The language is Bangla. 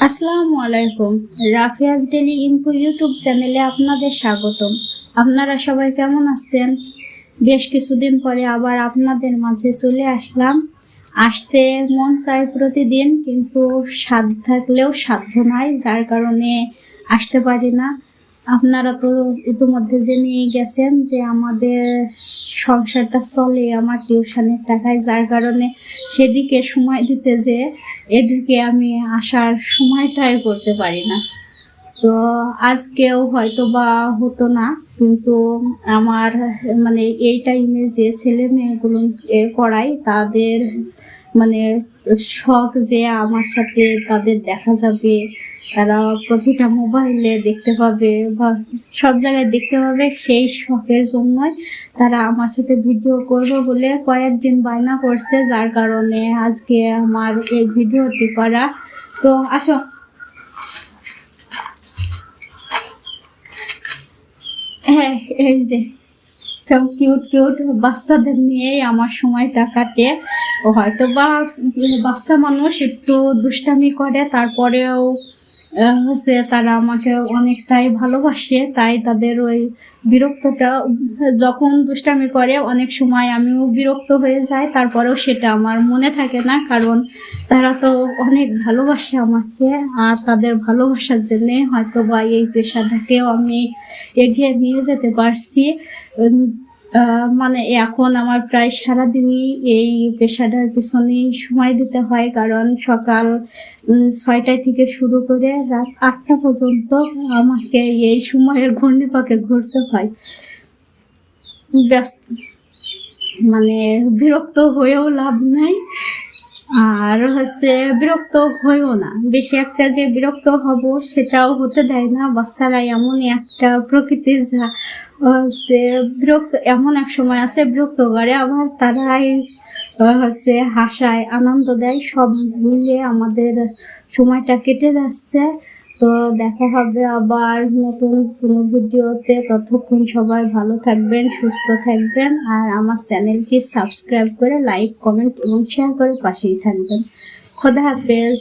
আসসালামু আলাইকুম। রাফিয়াজ ডেলি ইনফো ইউটিউব চ্যানেলে আপনাদের স্বাগতম। আপনারা সবাই কেমন আছেন? বেশ কিছুদিন পরে আবার আপনাদের মাঝে চলে আসলাম। আসতে মন চায় প্রতিদিন, কিন্তু সাধ্য থাকলেও সাধ্য নাই, যার কারণে আসতে পারি না। আপনারা তো ইতিমধ্যে জেনে গেছেন যে আমাদের সংসারটা চলে আমার টিউশনের টাকায়, যার কারণে সেদিকে সময় দিতে যে এদিকে আমি আসার সময়টাই করতে পারি না। তো আজকেও হয়তো বা হতো না, কিন্তু আমার মানে এই টাইমে যে ছেলে মেয়েগুলো পড়াই তাদের মানে শখ যে আমার সাথে তাদের দেখা যাবে প্রতিটা মোবাইলে দেখতে পাবে বা সব জায়গায় দেখতে পাবে সেই শখের জন্যই তারা আমার সাথে ভিডিও করবে বলে কয়েকদিন বায়না করছে, যার কারণে আজকে আমার এই ভিডিওটি করা। তো আসো। হ্যাঁ এই যে সব কিউট কিউট বাচ্চাদের নিয়েই আমার সময়টা কাটে। হয়তো বা বাচ্চা মানুষ একটু দুষ্টামি করে, তারপরেও হচ্ছে তারা আমাকে অনেকটাই ভালোবাসে, তাই তাদের ওই বিরক্তটা, যখন দুষ্টামি করে, অনেক সময় আমিও বিরক্ত হয়ে যাই, তারপরেও সেটা আমার মনে থাকে না, কারণ তারা তো অনেক ভালোবাসে আমাকে, আর তাদের ভালোবাসার জন্যে হয়তো বা এই পেশাটাকেও আমি এগিয়ে নিয়ে যেতে পারছি। মানে এখন আমার প্রায় সারাদিনই এই পেশাটার পিছনেই সময় দিতে হয়, কারণ সকাল ছয়টায় থেকে শুরু করে রাত আটটা পর্যন্ত আমাকে এই সময়ের ঘূর্ণিপাকে ঘুরতে হয়। ব্যস্ত মানে বিরক্ত হয়েও লাভ নাই। আর হচ্ছে বিরক্ত হয়েও না। বেশি একটা যে বিরক্ত হব সেটাও হতে দেয় না। বাচ্চারা এমনই একটা প্রকৃতি যা হচ্ছে বিরক্ত, এমন এক সময় আছে বিরক্ত করে আবার তারাই হচ্ছে হাসায়, আনন্দ দেয়। সব মিলে আমাদের সময়টা কেটে যাচ্ছে। তো দেখা হবে আবার নতুন কোনো ভিডিওতে। ততক্ষণ সবাই ভালো থাকবেন, সুস্থ থাকবেন আর আমার চ্যানেলটি সাবস্ক্রাইব করে, লাইক, কমেন্ট এবং শেয়ার করে পাশেই থাকবেন। খোদা হাফেজ।